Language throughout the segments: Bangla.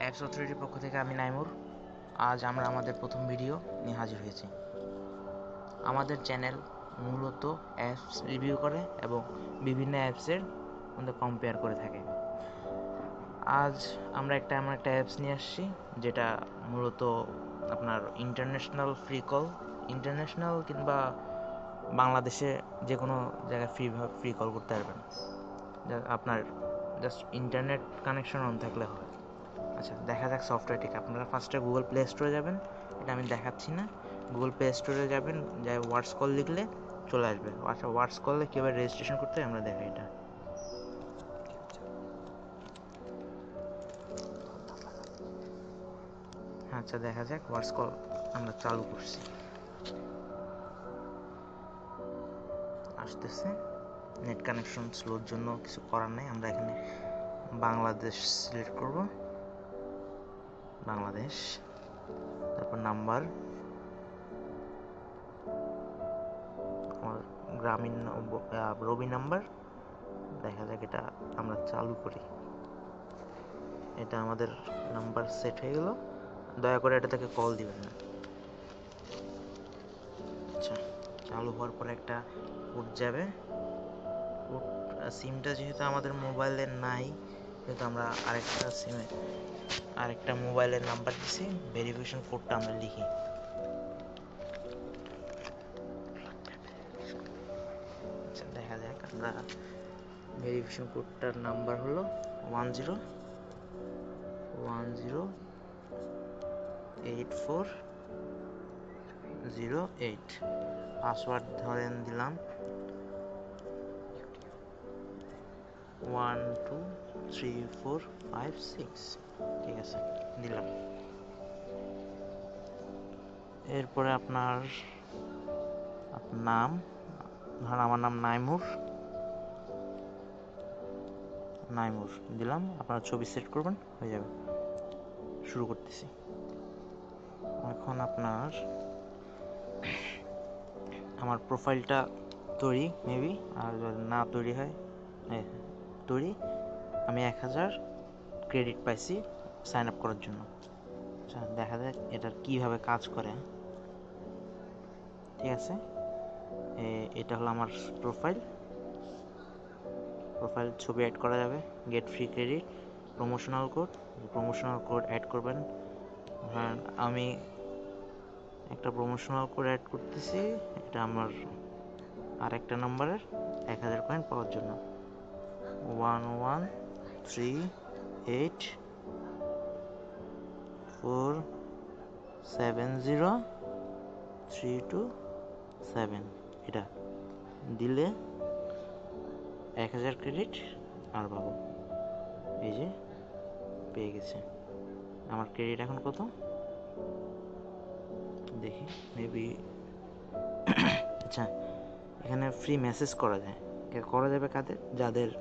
অ্যাপস অথরিটির পক্ষ থেকে আমি নাইমুর। আজ আমরা আমাদের প্রথম ভিডিও নিয়ে হাজির হয়েছি। আমাদের চ্যানেল মূলত অ্যাপস রিভিউ করে এবং বিভিন্ন অ্যাপসের মধ্যে কম্পেয়ার করে থাকে। আজ আমরা একটা এমন একটা অ্যাপস নিয়ে আসছি, যেটা মূলত আপনার ইন্টারন্যাশনাল ফ্রি কল ইন্টারন্যাশনাল কিংবা বাংলাদেশে যে কোনো জায়গায় ফ্রি ফ্রি কল করতে পারবেন। আপনার জাস্ট ইন্টারনেট কানেকশন অন থাকলে হবে। আচ্ছা দেখা যাক সফটওয়্যারটি আপনারা ফার্স্টে গুগল প্লে স্টোরে যাবেন। এটা আমি দেখাচ্ছি না। গুগল প্লে স্টোরে যাবেন, যাই ওয়াটস কল লিখলে চলে আসবে। আচ্ছা ওয়াটস কলে কীভাবে রেজিস্ট্রেশন করতে আমরা দেখাই এটা। আচ্ছা দেখা যাক ওয়াটস কল আমরা চালু করছি। আসতেছে। নেট কানেকশন স্লোর জন্য কিছু করার নেই, আমরা এখানে বাংলাদেশ সিলেক্ট করব। বাংলাদেশ, তারপর নাম্বার। আমার গ্রামীণ রবি নাম্বার। দেখা যাক, এটা আমরা চালু করি। এটা আমাদের নাম্বার সেট হয়ে গেল। দয়া করে এটা থেকে কল দিবেন না। আচ্ছা চালু হওয়ার পরে একটা কোড যাবে। কোড সিমটা যেহেতু আমাদের মোবাইলে নাই, সেহেতু আমরা আরেকটা সিমে, আরেকটা মোবাইলের নাম্বার দিছি ভেরিফিকেশন কোডটা আমরা লিখি। আচ্ছা দেখা যাক আমরা ভেরিফিকেশন কোডটার নাম্বার হলো one zero one zero eight four zero eight password ধরেন দিলাম one two three four five six ঠিক আছে দিলাম এরপরে আপনার নাম, ধরেন আমার নাম নাইমুর। নাইমুর, দিলাম। আপনার ছবি সেট করবেন, হয়ে যাবে। শুরু করতেছি। এখন আপনার, আমার প্রোফাইলটা তৈরি মেবি আর যদি না তৈরি হয় তৈরি, আমি এক হাজার ক্রেডিট পাইছি সাইন আপ করার জন্য। আচ্ছা দেখা যাক এটার কীভাবে কাজ করে। ঠিক আছে? এটা হলো আমার প্রোফাইল প্রোফাইল ছবি অ্যাড করা যাবে। Get free credit promotional code promotional code add করবেন। আমি একটা প্রমোশনাল কোড অ্যাড করতেছি। এটা আমার আর একটা নাম্বারের এক হাজার কয়েন পাওয়ার জন্য। One one three eight four seven zero three two seven এটা দিলে এক হাজার ক্রেডিট আর পাবো। এই যে পেয়ে গেছে। আমার ক্রেডিট এখন কত? দেখি মেবি আচ্ছা এখানে ফ্রি মেসেজ করা যায়। করা যাবে কাদের? যাদের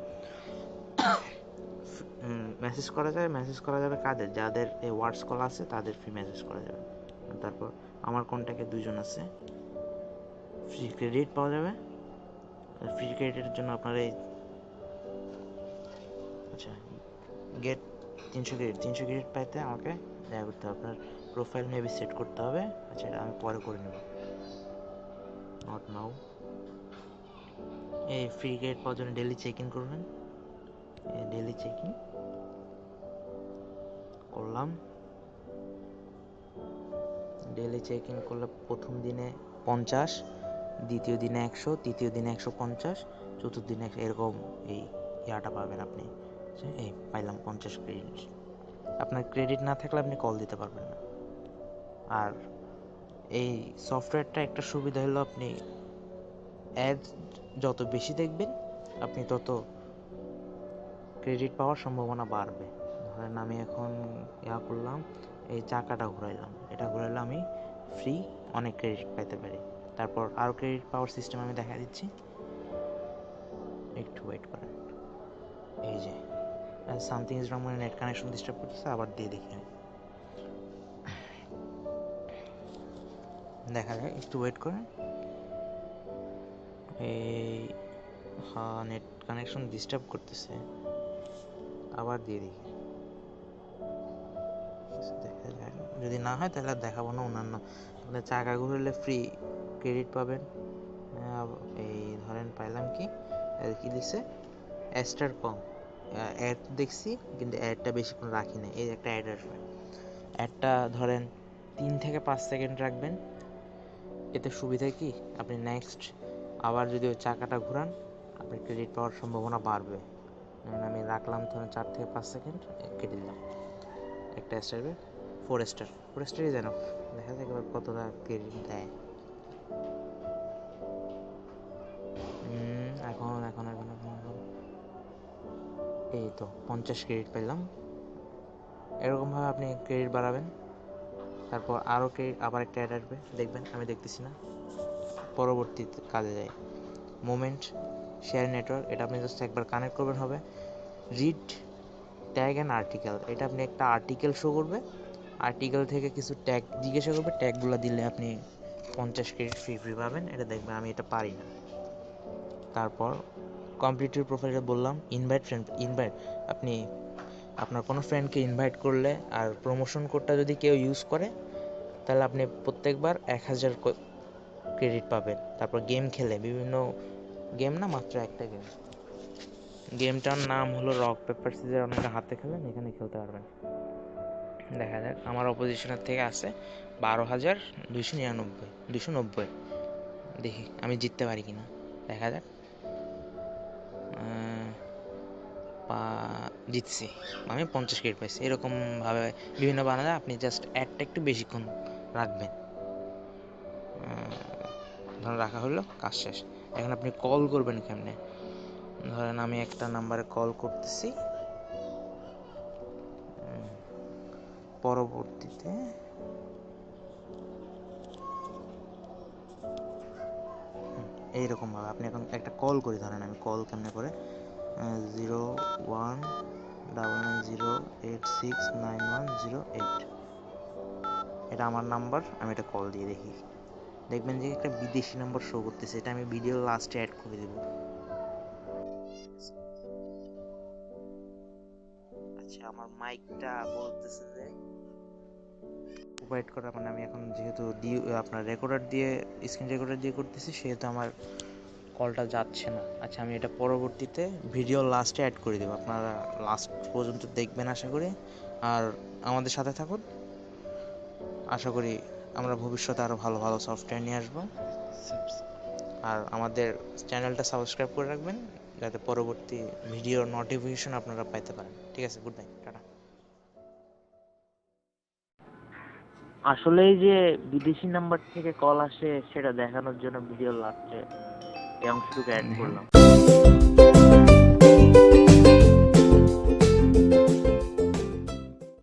মেসেজ করা যায় মেসেজ করা যাবে কাদের? যাদের এই ওয়ার্ডস কল আছে, তাদের ফ্রি মেসেজ করা যাবে। তারপর আমার কন্ট্যাক্টে দুজন আছে। ফ্রি ক্রেডিট পাওয়া যাবে। ফ্রি ক্রেডিটের জন্য আপনার এই আচ্ছা গেট তিনশো ক্রেডিট তিনশো ক্রেডিট পাইতে আমাকে দেখা করতে হবে আপনার প্রোফাইল মেবি সেট করতে হবে। আচ্ছা এটা আমি পরে করে নেব। নট নাও এই ফ্রি গেট পাওয়ার জন্য ডেলি চেক ইন করবেন। ডেলি চেক ইন করলাম। ডেলি চেক ইন করলে প্রথম দিনে পঞ্চাশ দ্বিতীয় দিনে একশো তৃতীয় দিনে একশো পঞ্চাশ চতুর্থ দিনে এরকম এই ইয়াটা পাবেন আপনি। আচ্ছা, এই পাইলাম পঞ্চাশ ক্রেডিট আপনার ক্রেডিট না থাকলে আপনি কল দিতে পারবেন না। আর এই সফটওয়্যারটা একটা সুবিধা হলো আপনি অ্যাড যত বেশি দেখবেন, আপনি তত ক্রেডিট পাওয়ার সম্ভাবনা বাড়বে। ধরেন আমি এখন ইয়া করলাম, এই চাকাটা ঘুরাইলাম। এটা ঘুরাইলে আমি ফ্রি অনেক ক্রেডিট পেতে পারি। তারপর আরও ক্রেডিট পাওয়ার সিস্টেম আমি দেখা দিচ্ছি। একটু ওয়েট করেন। এই যে। সামথিং ইজ রং মানে নেট কানেকশন ডিস্টার্ব করতেছে, আবার দিয়ে দেখি দেখা যায় একটু ওয়েট করেন। এই হ্যাঁ নেট কানেকশন ডিস্টার্ব করতেছে, আবার দিয়ে দেখা। যায় যদি না হয় তাহলে আর দেখাবো না অন্যান্য। তাহলে চাকা ঘুরলে ফ্রি ক্রেডিট পাবেন। এই ধরেন পাইলাম কি কি দিছে? অ্যাস্টার কম অ্যাড দেখছি, কিন্তু অ্যাডটা বেশিক্ষণ রাখি না এই একটা অ্যাড আসবে। অ্যাডটা ধরেন তিন থেকে পাঁচ সেকেন্ড রাখবেন। এতে সুবিধা কি? আপনি নেক্সট আবার যদি ওই চাকাটা ঘুরান, আপনার ক্রেডিট পাওয়ার সম্ভাবনা বাড়বে। আমি রাখলাম ধরুন চার থেকে পাঁচ সেকেন্ড কেটে দিলাম। একটা স্টার ফোর স্টার ফোর স্টারই যেন, দেখা যাক এবার কতটা ক্রেডিট দেয়। এই তো, পঞ্চাশ ক্রেডিট পেলাম। এরকমভাবে আপনি ক্রেডিট বাড়াবেন। তারপর আরও ক্রেডিট আবার একটা অ্যাড আসবে। দেখবেন, আমি দেখতেছি না। পরবর্তী কাজে যাই। মোমেন্ট শেয়ার নেটওয়ার্ক এটা আপনি জাস্ট একবার কানেক্ট করবেন হবে। রিড ট্যাগ অ্যান্ড আর্টিকেল এটা আপনি একটা আর্টিকেল শো করবে। আর্টিকেল থেকে কিছু ট্যাগ জিজ্ঞাসা করবে। ট্যাগগুলো দিলে আপনি পঞ্চাশ ক্রেডিট ফ্রি ফ্রি পাবেন। এটা দেখবেন, আমি এটা পারি না। তারপর কম্পিউটার প্রোফাইলে বললাম ইনভাইট ফ্রেন্ড ইনভাইট আপনি, আপনার কোনো ফ্রেন্ডকে ইনভাইট করলে আর প্রমোশন কোডটা যদি কেউ ইউজ করে, তাহলে আপনি প্রত্যেকবার এক হাজার ক্রেডিট পাবেন। তারপর গেম খেলে, বিভিন্ন গেম না, মাত্র একটা গেম গেমটার নাম হলো রক পেপার সিজার অনেকে হাতে খেলেন, এখানে খেলতে পারবেন। দেখা যাক, আমার অপোজিশনের থেকে আছে বারো হাজার দুইশো নিরানব্বই দুশো নব্বই। দেখি, আমি জিততে পারি কিনা। দেখা যাক। জিতছি আমি পঞ্চাশ ক্রেডিট পাইছি। এরকমভাবে বিভিন্ন বানালে আপনি জাস্ট অ্যাডটা একটু বেশিক্ষণ রাখবেন। ধরুন রাখা হলো, কাজ শেষ। এখন আপনি কল করবেন কেমনে? ধরেন আমি একটা নাম্বারে কল করতেছি। পরবর্তীতে এইরকমভাবে আপনি এখন একটা কল করি, ধরেন আমি কল কেমনে করে? Zero one double nine zero eight six nine one zero eight এটা আমার নাম্বার, আমি এটা কল দিয়ে দেখি। দেখবেন যে একটা বিদেশি নাম্বার শো করতেছে, এটা আমি ভিডিও লাস্টে অ্যাড করে দেব। আচ্ছা আমার মাইকটা বলতেছে যে প্রোভাইড করা মানে আমি এখন যেহেতু ডিউ আপনার রেকর্ডার দিয়ে স্ক্রিন রেকর্ডার দিয়ে করতেছি, সেহেতু আমার কলটা যাচ্ছে না। আচ্ছা আমি এটা পরবর্তীতে ভিডিও লাস্টে অ্যাড করে দেবো। আপনারা লাস্ট পর্যন্ত দেখবেন আশা করি। আর আমাদের সাথে থাকুন। আশা করি আমরা ভবিষ্যতে আরও ভালো ভালো সফটওয়্যার নিয়ে আসব। আর আমাদের চ্যানেলটা সাবস্ক্রাইব করে রাখবেন, যাতে পরবর্তী ভিডিওর নোটিফিকেশন আপনারা পাইতে পারেন। ঠিক আছে গুড বাই টাটা। আসলেই যে বিদেশি নাম্বার থেকে কল আসে, সেটা দেখানোর জন্য ভিডিও এই অংশটুকু অ্যাড করলাম